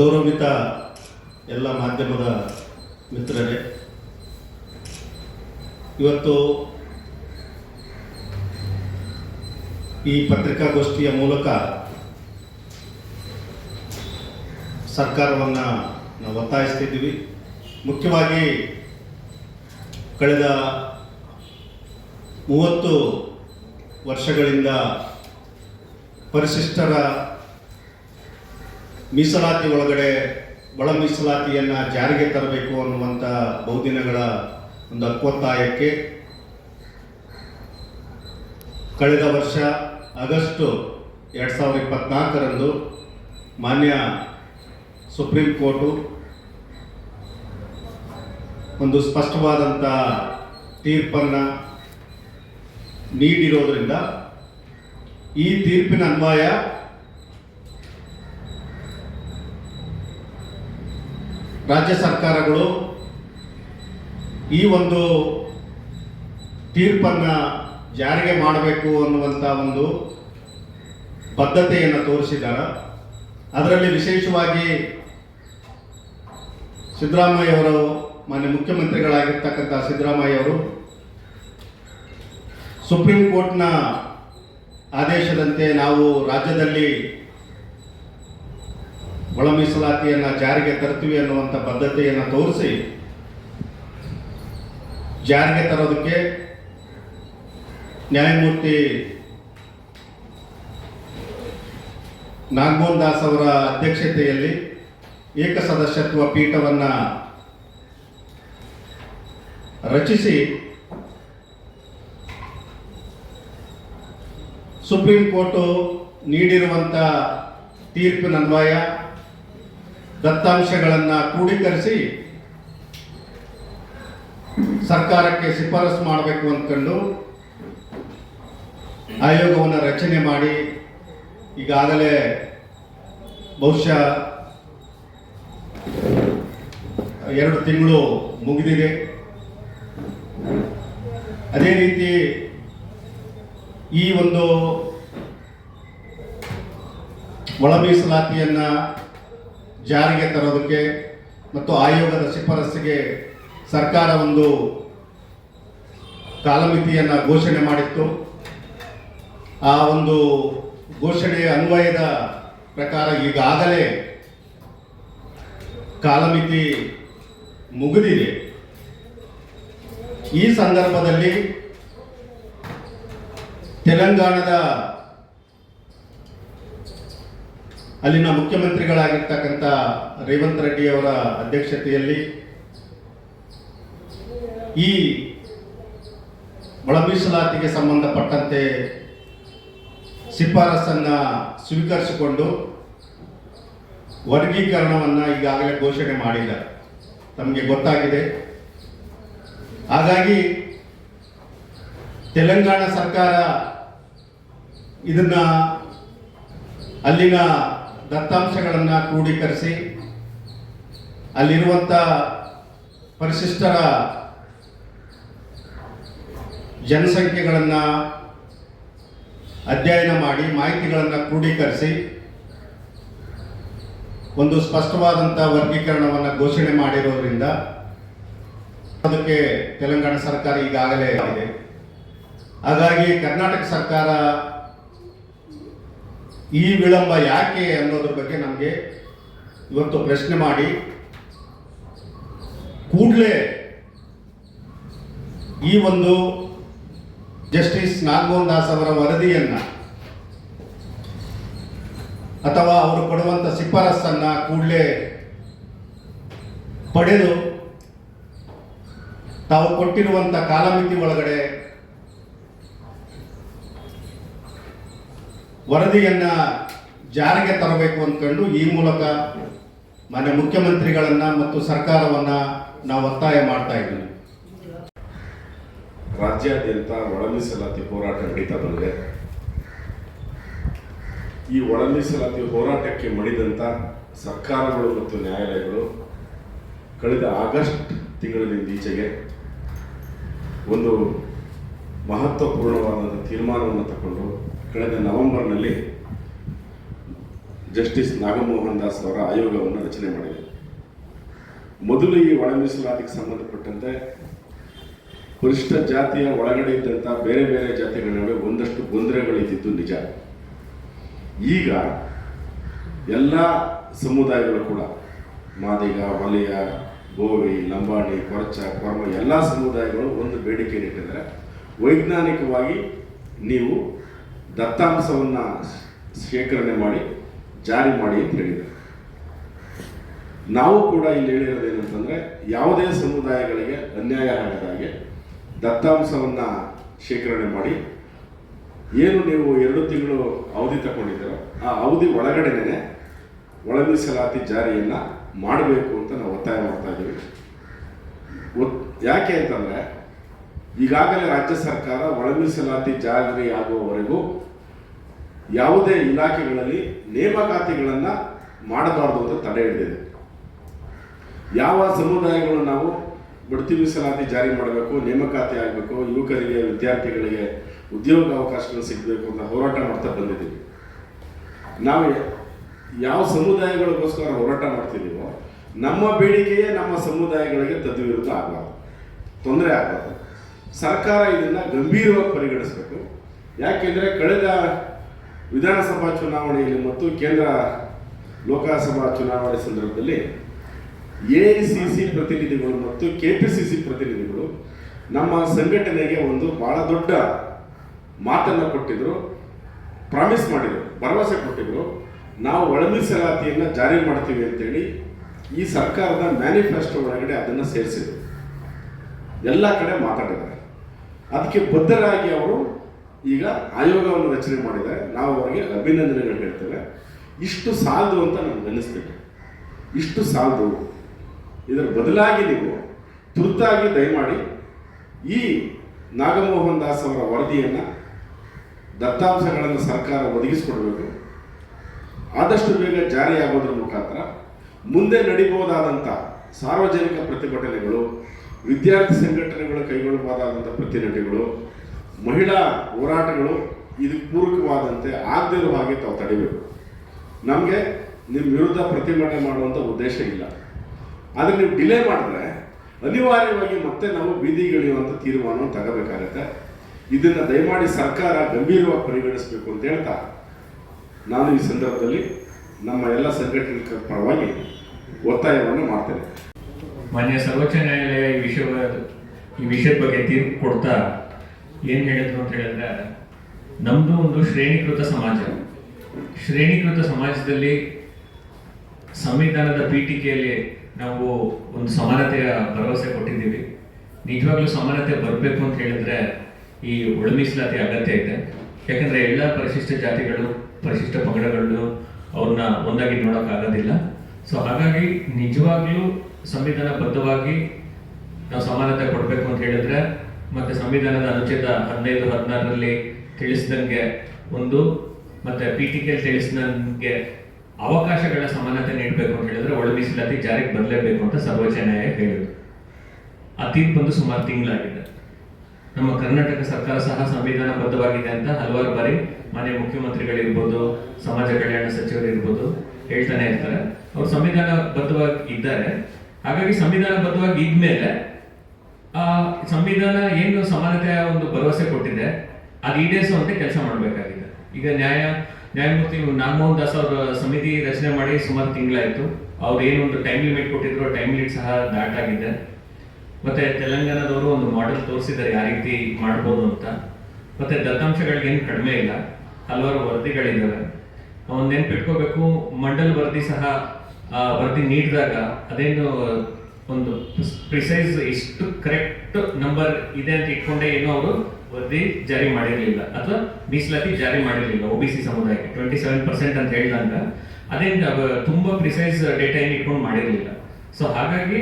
ಗೌರವಿತ ಎಲ್ಲ ಮಾಧ್ಯಮದ ಮಿತ್ರರೇ, ಇವತ್ತು ಈ ಪತ್ರಿಕಾಗೋಷ್ಠಿಯ ಮೂಲಕ ಸರ್ಕಾರವನ್ನು ನಾವು ಒತ್ತಾಯಿಸ್ತಿದ್ದೀವಿ ಮುಖ್ಯವಾಗಿ ಕಳೆದ ಮೂವತ್ತು ವರ್ಷಗಳಿಂದ ಪರಿಶಿಷ್ಟರ ಮೀಸಲಾತಿ ಒಳಗಡೆ ಒಳ ಮೀಸಲಾತಿಯನ್ನು ಜಾರಿಗೆ ತರಬೇಕು ಅನ್ನುವಂಥ ಬಹುದಿನಗಳ ಒಂದು ಹಕ್ಕೊತ್ತಾಯಕ್ಕೆ ಕಳೆದ ವರ್ಷ ಆಗಸ್ಟು ಎರಡು ಸಾವಿರದ ಇಪ್ಪತ್ನಾಲ್ಕರಂದು ಮಾನ್ಯ ಸುಪ್ರೀಂ ಕೋರ್ಟು ಒಂದು ಸ್ಪಷ್ಟವಾದಂಥ ತೀರ್ಪನ್ನು ನೀಡಿರೋದರಿಂದ ಈ ತೀರ್ಪಿನ ಅನ್ವಯ ರಾಜ್ಯ ಸರ್ಕಾರಗಳು ಈ ಒಂದು ತೀರ್ಪನ್ನು ಜಾರಿಗೆ ಮಾಡಬೇಕು ಅನ್ನುವಂಥ ಒಂದು ಬದ್ಧತೆಯನ್ನು ತೋರಿಸಿದ್ದಾರೆ. ಅದರಲ್ಲಿ ವಿಶೇಷವಾಗಿ ಸಿದ್ದರಾಮಯ್ಯವರು ಮಾನ್ಯ ಮುಖ್ಯಮಂತ್ರಿಗಳಾಗಿರ್ತಕ್ಕಂಥ ಸಿದ್ದರಾಮಯ್ಯವರು ಸುಪ್ರೀಂ ಕೋರ್ಟ್ನ ಆದೇಶದಂತೆ ನಾವು ರಾಜ್ಯದಲ್ಲಿ ಒಳ ಮೀಸಲಾತಿಯನ್ನು ಜಾರಿಗೆ ತರ್ತೀವಿ ಅನ್ನುವಂಥ ಬದ್ಧತೆಯನ್ನು ತೋರಿಸಿ, ಜಾರಿಗೆ ತರೋದಕ್ಕೆ ನ್ಯಾಯಮೂರ್ತಿ ನಾಗಮೋಹನ್ ದಾಸ್ ಅವರ ಅಧ್ಯಕ್ಷತೆಯಲ್ಲಿ ಏಕಸದಸ್ಯತ್ವ ಪೀಠವನ್ನು ರಚಿಸಿ ಸುಪ್ರೀಂ ಕೋರ್ಟು ನೀಡಿರುವಂಥ ತೀರ್ಪಿನನ್ವಯ ದತ್ತಾಂಶಗಳನ್ನು ಕ್ರೋಢೀಕರಿಸಿ ಸರ್ಕಾರಕ್ಕೆ ಶಿಫಾರಸು ಮಾಡಬೇಕು ಅಂದ್ಕೊಂಡು ಆಯೋಗವನ್ನು ರಚನೆ ಮಾಡಿ ಈಗಾಗಲೇ ಬಹುಶಃ ಎರಡು ತಿಂಗಳು ಮುಗಿದಿದೆ. ಅದೇ ರೀತಿ ಈ ಒಂದು ಒಳ ಮೀಸಲಾತಿಯನ್ನು ಜಾರಿಗೆ ತರೋದಕ್ಕೆ ಮತ್ತು ಆಯೋಗದ ಶಿಫಾರಸ್ಸಿಗೆ ಸರ್ಕಾರ ಒಂದು ಕಾಲಮಿತಿಯನ್ನು ಘೋಷಣೆ ಮಾಡಿತ್ತು. ಆ ಒಂದು ಘೋಷಣೆಯ ಅನ್ವಯದ ಪ್ರಕಾರ ಈಗಾಗಲೇ ಕಾಲಮಿತಿ ಮುಗಿದಿದೆ. ಈ ಸಂದರ್ಭದಲ್ಲಿ ತೆಲಂಗಾಣದ ಅಲ್ಲಿನ ಮುಖ್ಯಮಂತ್ರಿಗಳಾಗಿರ್ತಕ್ಕಂಥ ರೇವಂತ್ ರೆಡ್ಡಿ ಅವರ ಅಧ್ಯಕ್ಷತೆಯಲ್ಲಿ ಈ ಒಳ ಮೀಸಲಾತಿಗೆ ಸಂಬಂಧಪಟ್ಟಂತೆ ಶಿಫಾರಸನ್ನು ಸ್ವೀಕರಿಸಿಕೊಂಡು ವರ್ಗೀಕರಣವನ್ನು ಈಗಾಗಲೇ ಘೋಷಣೆ ಮಾಡಿಲ್ಲ ತಮಗೆ ಗೊತ್ತಾಗಿದೆ. ಹಾಗಾಗಿ ತೆಲಂಗಾಣ ಸರ್ಕಾರ ಇದನ್ನ ಅಲ್ಲಿನ ದತ್ತಾಂಶಗಳನ್ನು ಕ್ರೋಢೀಕರಿಸಿ ಅಲ್ಲಿರುವಂಥ ಪರಿಶಿಷ್ಟರ ಜನಸಂಖ್ಯೆಗಳನ್ನು ಅಧ್ಯಯನ ಮಾಡಿ, ಮಾಹಿತಿಗಳನ್ನು ಕ್ರೋಢೀಕರಿಸಿ ಒಂದು ಸ್ಪಷ್ಟವಾದಂಥ ವರ್ಗೀಕರಣವನ್ನು ಘೋಷಣೆ ಮಾಡಿರೋದ್ರಿಂದ ಅದಕ್ಕೆ ತೆಲಂಗಾಣ ಸರ್ಕಾರ ಈಗಾಗಲೇ ಇದೆ ಹಾಗಾಗಿ ಕರ್ನಾಟಕ ಸರ್ಕಾರ ಈ ವಿಳಂಬ ಯಾಕೆ ಅನ್ನೋದ್ರ ಬಗ್ಗೆ ನಮಗೆ ಇವತ್ತು ಪ್ರಶ್ನೆ ಮಾಡಿ. ಕೂಡಲೇ ಈ ಒಂದು ಜಸ್ಟಿಸ್ ನಾಗಮೋಹನ್ ದಾಸ್ ಅವರ ವರದಿಯನ್ನು ಅಥವಾ ಅವರು ಕೊಡುವಂಥ ಶಿಫಾರಸನ್ನು ಕೂಡಲೇ ಪಡೆದು ತಾವು ಕೊಟ್ಟಿರುವಂಥ ಕಾಲಮಿತಿ ಒಳಗಡೆ ವರದಿಯನ್ನ ಜಾರಿಗೆ ತರಬೇಕು ಅಂದ್ಕೊಂಡು ಈ ಮೂಲಕ ಮಾನ್ಯ ಮುಖ್ಯಮಂತ್ರಿಗಳನ್ನ ಮತ್ತು ಸರ್ಕಾರವನ್ನ ನಾವು ಒತ್ತಾಯ ಮಾಡ್ತಾ ಇದ್ದೀವಿ. ರಾಜ್ಯಾದ್ಯಂತ ಒಳಮೀಸಲಾತಿ ಹೋರಾಟ ನಡೀತಾ ಬಂದಿದೆ. ಈ ಒಳಮೀಸಲಾತಿ ಹೋರಾಟಕ್ಕೆ ಮಡಿದಂತ ಸರ್ಕಾರಗಳು ಮತ್ತು ನ್ಯಾಯಾಲಯಗಳು ಕಳೆದ ಆಗಸ್ಟ್ ತಿಂಗಳಿನಿಂದ ಈಚೆಗೆ ಒಂದು ಮಹತ್ವಪೂರ್ಣವಾದ ತೀರ್ಮಾನವನ್ನು ತಗೊಂಡು ಕಳೆದ ನವೆಂಬರ್ನಲ್ಲಿ ಜಸ್ಟಿಸ್ ನಾಗಮೋಹನ್ ದಾಸ್ ಅವರ ಆಯೋಗವನ್ನು ರಚನೆ ಮಾಡಿದೆ. ಮೊದಲು ಈ ಒಳ ಮೀಸಲಾತಿಗೆ ಸಂಬಂಧಪಟ್ಟಂತೆ ಪರಿಷ್ಠ ಜಾತಿಯ ಒಳಗಡೆ ಇದ್ದಂಥ ಬೇರೆ ಬೇರೆ ಜಾತಿಗಳ ನಡುವೆ ಒಂದಷ್ಟು ಗೊಂದಲಗಳಿದ್ದಿದ್ದು ನಿಜ. ಈಗ ಎಲ್ಲ ಸಮುದಾಯಗಳು ಕೂಡ ಮಾದಿಗ, ವಲಯ, ಗೋವಿ, ಲಂಬಾಣಿ, ಕೊರಚ, ಕೊರ್ಮ ಎಲ್ಲ ಸಮುದಾಯಗಳು ಒಂದು ಬೇಡಿಕೆ ಇಟ್ಟಿದ್ದಾರೆ ವೈಜ್ಞಾನಿಕವಾಗಿ ನೀವು ದತ್ತಾಂಶವನ್ನು ಶೇಖರಣೆ ಮಾಡಿ, ಜಾರಿ ಮಾಡಿ ಅಂತ ಹೇಳಿದರು ನಾವು ಕೂಡ ಇಲ್ಲಿ ಹೇಳಿರೋದು ಏನಂತಂದ್ರೆ ಯಾವುದೇ ಸಮುದಾಯಗಳಿಗೆ ಅನ್ಯಾಯ ಆಗದ ಹಾಗೆ ದತ್ತಾಂಶವನ್ನು ಶೇಖರಣೆ ಮಾಡಿ, ಏನು ನೀವು ಎರಡು ತಿಂಗಳು ಅವಧಿ ತಗೊಂಡಿದ್ದೀರೋ, ಆ ಅವಧಿ ಒಳಗಡೆನೇ ಒಳ ಜಾರಿಯನ್ನು ಮಾಡಬೇಕು ಅಂತ ನಾವು ಒತ್ತಾಯ ಮಾಡ್ತಾ ಇದ್ದೀವಿ. ಯಾಕೆ ಅಂತಂದ್ರೆ ಈಗಾಗಲೇ ರಾಜ್ಯ ಸರ್ಕಾರ ಒಳ ಮೀಸಲಾತಿ ಜಾರಿ ಯಾವುದೇ ಇಲಾಖೆಗಳಲ್ಲಿ ನೇಮಕಾತಿಗಳನ್ನು ಮಾಡಬಾರ್ದು ಅಂತ ತಡೆ ಹಿಡಿದಿದೆ. ಯಾವ ಸಮುದಾಯಗಳು ನಾವು ಬಡ್ತಿ ಮೀಸಲಾತಿ ಜಾರಿ ಮಾಡಬೇಕು, ನೇಮಕಾತಿ ಆಗಬೇಕು, ಯುವಕರಿಗೆ, ವಿದ್ಯಾರ್ಥಿಗಳಿಗೆ ಉದ್ಯೋಗ ಅವಕಾಶಗಳು ಸಿಗಬೇಕು ಅಂತ ಹೋರಾಟ ಮಾಡ್ತಾ ಬಂದಿದ್ದೀವಿ. ನಾವು ಯಾವ ಸಮುದಾಯಗಳಿಗೋಸ್ಕರ ಹೋರಾಟ ಮಾಡ್ತಿದ್ದೀವೋ, ನಮ್ಮ ಬೇಡಿಕೆಯೇ ನಮ್ಮ ಸಮುದಾಯಗಳಿಗೆ ತದ್ವಿರುದ್ಧ ಆಗಬಾರ್ದು. ತೊಂದರೆ ಆಗಬಾರ್ದು. ಸರ್ಕಾರ ಇದನ್ನ ಗಂಭೀರವಾಗಿ ಪರಿಗಣಿಸಬೇಕು. ಯಾಕೆಂದ್ರೆ ಕಳೆದ ವಿಧಾನಸಭಾ ಚುನಾವಣೆಯಲ್ಲಿ ಮತ್ತು ಕೇಂದ್ರ ಲೋಕಸಭಾ ಚುನಾವಣೆ ಸಂದರ್ಭದಲ್ಲಿ ಎ ಸಿ ಪ್ರತಿನಿಧಿಗಳು ಮತ್ತು ಕೆ ಪಿ ಸಿ ಸಿ ಪ್ರತಿನಿಧಿಗಳು ನಮ್ಮ ಸಂಘಟನೆಗೆ ಒಂದು ಬಹಳ ದೊಡ್ಡ ಮಾತನ್ನು ಕೊಟ್ಟಿದ್ರು ಪ್ರಾಮಿಸ್ ಮಾಡಿದರು, ಭರವಸೆ ಕೊಟ್ಟಿದ್ರು. ನಾವು ಒಳ ಮೀಸಲಾತಿಯನ್ನು ಜಾರಿ ಮಾಡ್ತೀವಿ ಅಂತೇಳಿ ಈ ಸರ್ಕಾರದ ಮ್ಯಾನಿಫೆಸ್ಟೋ ಒಳಗಡೆ ಅದನ್ನು ಸೇರಿಸಿದ್ರು. ಎಲ್ಲ ಕಡೆ ಮಾತಾಡಿದ್ದಾರೆ. ಅದಕ್ಕೆ ಬದ್ಧರಾಗಿ ಅವರು ಈಗ ಆಯೋಗವನ್ನು ರಚನೆ ಮಾಡಿದ್ದಾರೆ. ನಾವು ಅವರಿಗೆ ಅಭಿನಂದನೆಗಳು ಹೇಳ್ತೇವೆ. ಇಷ್ಟು ಸಾಲದು ಅಂತ ನಮ್ಗೆ ಅನ್ನಿಸ್ಬೇಕು ಇಷ್ಟು ಸಾಲದು. ಇದರ ಬದಲಾಗಿ ನೀವು ತುರ್ತಾಗಿ ದಯಮಾಡಿ ಈ ನಾಗಮೋಹನ್ ದಾಸ್ ಅವರ ವರದಿಯನ್ನು ದತ್ತಾಂಶಗಳನ್ನು ಸರ್ಕಾರ ಒದಗಿಸಿಕೊಡಬೇಕು. ಆದಷ್ಟು ಬೇಗ ಜಾರಿಯಾಗೋದ್ರ ಮುಖಾಂತರ ಮುಂದೆ ನಡೀಬಹುದಾದಂಥ ಸಾರ್ವಜನಿಕ ಪ್ರತಿಭಟನೆಗಳು ವಿದ್ಯಾರ್ಥಿ ಸಂಘಟನೆಗಳು ಕೈಗೊಳ್ಳಬಹುದಾದಂಥ ಪ್ರತಿನಿಧಿಗಳು, ಮಹಿಳಾ ಹೋರಾಟಗಳು ಇದಕ್ಕೆ ಪೂರಕವಾದಂತೆ ಆಗದಿರುವ ತಾವು ತಡಿಬೇಕು. ನಮಗೆ ನಿಮ್ಮ ವಿರುದ್ಧ ಪ್ರತಿಭಟನೆ ಮಾಡುವಂಥ ಉದ್ದೇಶ ಇಲ್ಲ. ಆದರೆ ನೀವು ಡಿಲೇ ಮಾಡಿದ್ರೆ ಅನಿವಾರ್ಯವಾಗಿ ಮತ್ತೆ ನಾವು ಬೀದಿಗಿಳಿಯುವಂಥ ತೀರ್ಮಾನವನ್ನು ತಗೋಬೇಕಾಗತ್ತೆ. ಇದನ್ನು ದಯಮಾಡಿ ಸರ್ಕಾರ ಗಂಭೀರವಾಗಿ ಪರಿಗಣಿಸಬೇಕು ಅಂತ ಹೇಳ್ತಾ ನಾನು ಈ ಸಂದರ್ಭದಲ್ಲಿ ನಮ್ಮ ಎಲ್ಲ ಸಂಘಟನೆಗಳ ಪರವಾಗಿ ಒತ್ತಾಯವನ್ನು ಮಾಡ್ತೇನೆ. ಮಾನ್ಯ ಸರ್ವೋಚ್ಚ ನ್ಯಾಯಾಲಯ ಈ ವಿಷಯ ಈ ವಿಷಯದ ಬಗ್ಗೆ ತೀರ್ಪು ಕೊಡ್ತಾ ಏನು ಹೇಳಿದ್ರು ಅಂತ ಹೇಳಿದ್ರೆ ನಮ್ಮದು ಒಂದು ಶ್ರೇಣೀಕೃತ ಸಮಾಜ. ಶ್ರೇಣೀಕೃತ ಸಮಾಜದಲ್ಲಿ ಸಂವಿಧಾನದ ಪೀಠಿಕೆಯಲ್ಲಿ ನಾವು ಒಂದು ಸಮಾನತೆಯ ಭರವಸೆ ಕೊಟ್ಟಿದ್ದೀವಿ. ನಿಜವಾಗ್ಲೂ ಸಮಾನತೆ ಬರಬೇಕು ಅಂತ ಹೇಳಿದ್ರೆ ಈ ಒಳಮೀಸಲಾತಿ ಅಗತ್ಯ ಇದೆ. ಯಾಕಂದ್ರೆ ಎಲ್ಲ ಪರಿಶಿಷ್ಟ ಜಾತಿಗಳು, ಪರಿಶಿಷ್ಟ ಪಂಗಡಗಳು ಅವ್ರನ್ನ ಒಂದಾಗಿ ನೋಡೋಕ್ಕಾಗೋದಿಲ್ಲ. ಸೊ ಹಾಗಾಗಿ ನಿಜವಾಗ್ಲೂ ಸಂವಿಧಾನಬದ್ಧವಾಗಿ ನಾವು ಸಮಾನತೆ ಕೊಡಬೇಕು ಅಂತ ಹೇಳಿದ್ರೆ, ಮತ್ತೆ ಸಂವಿಧಾನದ ಅನುಚ್ಛೇದ ಹದಿನೈದು, ಹದಿನಾರರಲ್ಲಿ ತಿಳಿಸಿದಂಗೆ ಒಂದು, ಮತ್ತೆ ಪಿ ಟಿ ಕೆ ತಿಳಿಸಿದಂಗೆ ಅವಕಾಶಗಳ ಸಮಾನತೆ ನೀಡಬೇಕು ಅಂತ ಹೇಳಿದ್ರೆ ಒಳ ಮೀಸಲಾತಿ ಜಾರಿಗೆ ಬರಲೇಬೇಕು ಅಂತ ಸರ್ವೋಚ್ಚ ನ್ಯಾಯ ಹೇಳಿದ್ರು ಆ ಬಂದು ಸುಮಾರು ತಿಂಗಳಾಗಿದೆ. ನಮ್ಮ ಕರ್ನಾಟಕ ಸರ್ಕಾರ ಸಹ ಸಂವಿಧಾನಬದ್ಧವಾಗಿದೆ ಅಂತ ಹಲವಾರು ಬಾರಿ ಮಾನ್ಯ ಮುಖ್ಯಮಂತ್ರಿಗಳಿರ್ಬೋದು, ಸಮಾಜ ಕಲ್ಯಾಣ ಸಚಿವರು ಇರ್ಬೋದು ಹೇಳ್ತಾನೆ ಇರ್ತಾರೆ. ಅವ್ರು ಸಂವಿಧಾನಬದ್ಧವಾಗಿ ಇದ್ದಾರೆ. ಹಾಗಾಗಿ ಸಂವಿಧಾನಬದ್ಧವಾಗಿ ಇದ್ಮೇಲೆ, ಆ, ಸಂವಿಧಾನ ಏನು ಸಮಾನತೆಯ ಒಂದು ಭರವಸೆ ಕೊಟ್ಟಿದೆ, ಅದು ಈಡೇರಿಸುವಂತೆ ಕೆಲಸ ಮಾಡಬೇಕಾಗಿದೆ. ಈಗ ನ್ಯಾಯ, ನ್ಯಾಯಮೂರ್ತಿ ನಾಗಮೋಹನ್ ದಾಸ್ ಅವರ ಸಮಿತಿ ರಚನೆ ಮಾಡಿ ಸುಮಾರು ತಿಂಗಳಾಯಿತು. ಅವ್ರು ಏನು ಒಂದು ಟೈಮ್ ಲಿಮಿಟ್ ಕೊಟ್ಟಿದ್ರು ಟೈಮ್ ಲಿಮಿಟ್ ಸಹ ದಾಟಾಗಿದೆ. ಮತ್ತೆ ತೆಲಂಗಾಣದವರು ಒಂದು ಮಾಡೆಲ್ ತೋರಿಸಿದ್ದಾರೆ ಯಾವ ರೀತಿ ಮಾಡ್ಬೋದು ಅಂತ. ಮತ್ತೆ ದತ್ತಾಂಶಗಳಿಗೇನು ಕಡಿಮೆ ಇಲ್ಲ, ಹಲವಾರು ವರದಿಗಳಿದ್ದಾವೆ. ಅವ್ನು ನೆನ್ಪಿಟ್ಕೋಬೇಕು, ಮಂಡಲ್ ವರದಿ ಸಹ ಆ ವರದಿ ನೀಡಿದಾಗ ಅದೇನು ಒಂದು ಪ್ರಿಸೈಸ್ ಎಷ್ಟು ಕರೆಕ್ಟ್ ನಂಬರ್ ಇದೆ ಅಂತ ಇಟ್ಕೊಂಡೆ ಏನೋ ಅವರು ವರದಿ ಜಾರಿ ಮಾಡಿರಲಿಲ್ಲ. ಅಥವಾ ಮೀಸಲಾತಿ ಜಾರಿ ಮಾಡಿರಲಿಲ್ಲ ಒ ಬಿ ಸಿ ಸಮುದಾಯಕ್ಕೆ. ಟ್ವೆಂಟಿ ಸೆವೆನ್ ಪರ್ಸೆಂಟ್ ಅಂತ ಹೇಳಿದಾಗ ಅದೇನು ತುಂಬ ಪ್ರಿಸೈಸ್ ಡೇಟಾ ಏನು ಇಟ್ಕೊಂಡು ಮಾಡಿರಲಿಲ್ಲ. ಸೊ ಹಾಗಾಗಿ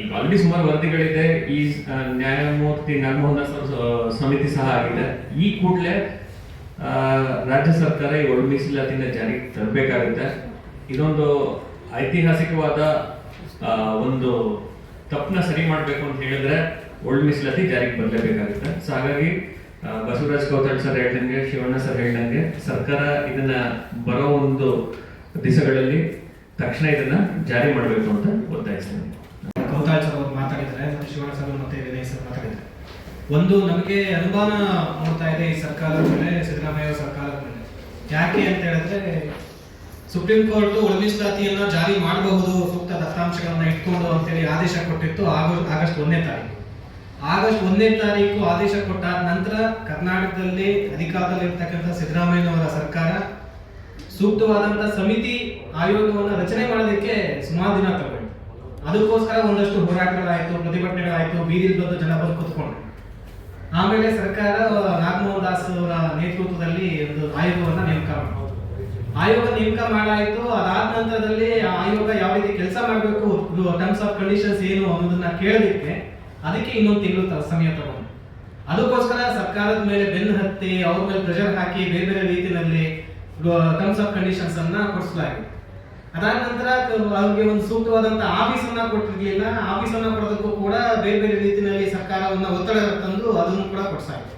ಈಗ ಆಲ್ರೆಡಿ ಸುಮಾರು ವರದಿಗಳಿದೆ. ಈ ನ್ಯಾಯಮೂರ್ತಿ ನಾಗಮೋಹನ್ ಸಮಿತಿ ಸಹ ಆಗಿದೆ. ಈ ಕೂಡಲೇ ರಾಜ್ಯ ಸರ್ಕಾರ ಈ ಒಳ ಮೀಸಲಾತಿನ ಜಾರಿಗೆ ತರಬೇಕಾಗುತ್ತೆ. ಇದೊಂದು ಐತಿಹಾಸಿಕವಾದ ಒಂದು ತಪ್ಪನ್ನ ಸರಿ ಮಾಡಬೇಕು ಅಂತ ಹೇಳಿದ್ರೆ ಒಳ್ಳೆ ಮೀಸಲಾತಿ ಜಾರಿಗೆ ಬರಲೇಬೇಕಾಗುತ್ತೆ. ಸೊ ಹಾಗಾಗಿ ಬಸವರಾಜ್ ಕೌತಳ್ ಸರ್ ಹೇಳ್ದಂಗೆ, ಶಿವಣ್ಣ ಸರ್ ಹೇಳ್ದಂಗೆ ಸರ್ಕಾರ ಇದನ್ನ ಬರೋ ಒಂದು ದಿವಸಗಳಲ್ಲಿ ತಕ್ಷಣ ಇದನ್ನ ಜಾರಿ ಮಾಡಬೇಕು ಅಂತ ಒತ್ತಾಯಿಸ್ತೇನೆ. ಕೌತಾಳ್ ಸರ್ ಅವರು ಮಾತಾಡಿದ್ದಾರೆ, ಮತ್ತೆ ಶಿವಣ್ಣ ಸರ್ ಮತ್ತೆ ವಿನಯ್ ಸರ್ ಮಾತಾಡಿದ್ದಾರೆ. ಒಂದು ನಮಗೆ ಅನುಮಾನ ನೋಡ್ತಾ ಇದೆ ಈ ಸರ್ಕಾರದ ಮೇಲೆ, ಸಿದ್ದರಾಮಯ್ಯ ಸರ್ಕಾರದ ಮೇಲೆ. ಯಾಕೆ ಅಂತ ಹೇಳಿದ್ರೆ ಸುಪ್ರೀಂ ಕೋರ್ಟ್ ಒಳ ಸ್ಥಾತಿಯನ್ನ ಜಾರಿ ಮಾಡಬಹುದು ಸೂಕ್ತ ದತ್ತಾಂಶಗಳನ್ನ ಇಟ್ಕೊಂಡು ಅಂತೇಳಿ ಆದೇಶ ಕೊಟ್ಟಿತ್ತು ಆಗಸ್ಟ್ ಆಗಸ್ಟ್ ಒಂದನೇ ತಾರೀಕು. ಆಗಸ್ಟ್ ಒಂದನೇ ತಾರೀಕು ಆದೇಶ ಕೊಟ್ಟಾದ ನಂತರ ಕರ್ನಾಟಕದಲ್ಲಿ ಅಧಿಕಾರದಲ್ಲಿರ್ತಕ್ಕಂಥ ಸಿದ್ದರಾಮಯ್ಯನವರ ಸರ್ಕಾರ ಸೂಕ್ತವಾದಂತ ಸಮಿತಿ ಆಯೋಗವನ್ನು ರಚನೆ ಮಾಡೋದಕ್ಕೆ ಸುಮಾರು ದಿನ ತಗೊಂಡು ಅದಕ್ಕೋಸ್ಕರ ಒಂದಷ್ಟು ಹೋರಾಟಗಳಾಯಿತು, ಪ್ರತಿಭಟನೆಗಳಾಯಿತು, ಬೀದಿಲ್ ಬಂದು ಜನ ಬಂದು ಕೂತ್ಕೊಂಡ್ರು. ಆಮೇಲೆ ಸರ್ಕಾರ, ನಾಗಮೋಹನ್ ದಾಸ್ ಅವರ ನೇತೃತ್ವದಲ್ಲಿ ಒಂದು ಆಯೋಗವನ್ನು ನೇಮಕ ಮಾಡಿತು ಆಯೋಗ ನೇಮಕ ಮಾಡಾಯ್ತು ಅದಾದ ನಂತರದಲ್ಲಿ ಆಯೋಗ ಯಾವ ರೀತಿ ಕೆಲಸ ಮಾಡಬೇಕು ಟರ್ಮ್ಸ್ ಆಫ್ ಕಂಡೀಷನ್ಸ್ ಏನು ಅನ್ನೋದನ್ನ ಕೇಳಿದಕ್ಕೆ ಅದಕ್ಕೆ ಇನ್ನೊಂದು ತಿಂಗಳು ಸಮಯ ತಗೊಂಡು. ಅದಕ್ಕೋಸ್ಕರ ಸರ್ಕಾರದ ಮೇಲೆ ಬೆನ್ನು ಹತ್ತಿ ಅವ್ರ ಮೇಲೆ ಪ್ರೆಷರ್ ಹಾಕಿ ಬೇರೆ ಬೇರೆ ರೀತಿಯಲ್ಲಿ ಟರ್ಮ್ಸ್ ಆಫ್ ಕಂಡೀಷನ್ಸ್ ಅನ್ನ ಕೊಡಿಸಲಾಗಿದೆ. ಅದಾದ ನಂತರ ಅವ್ರಿಗೆ ಒಂದು ಸೂಕ್ತವಾದಂತಹ ಆಫೀಸ್ ಅನ್ನ ಕೊಟ್ಟಿರ್ಲಿಲ್ಲ. ಆಫೀಸ್ ಅನ್ನ ಕೊಡೋದಕ್ಕೂ ಕೂಡ ಬೇರೆ ಬೇರೆ ರೀತಿಯಲ್ಲಿ ಸರ್ಕಾರವನ್ನ ಒತ್ತಡ ತಂದು ಅದನ್ನು ಕೂಡ ಕೊಡಿಸಲಾಗಿದೆ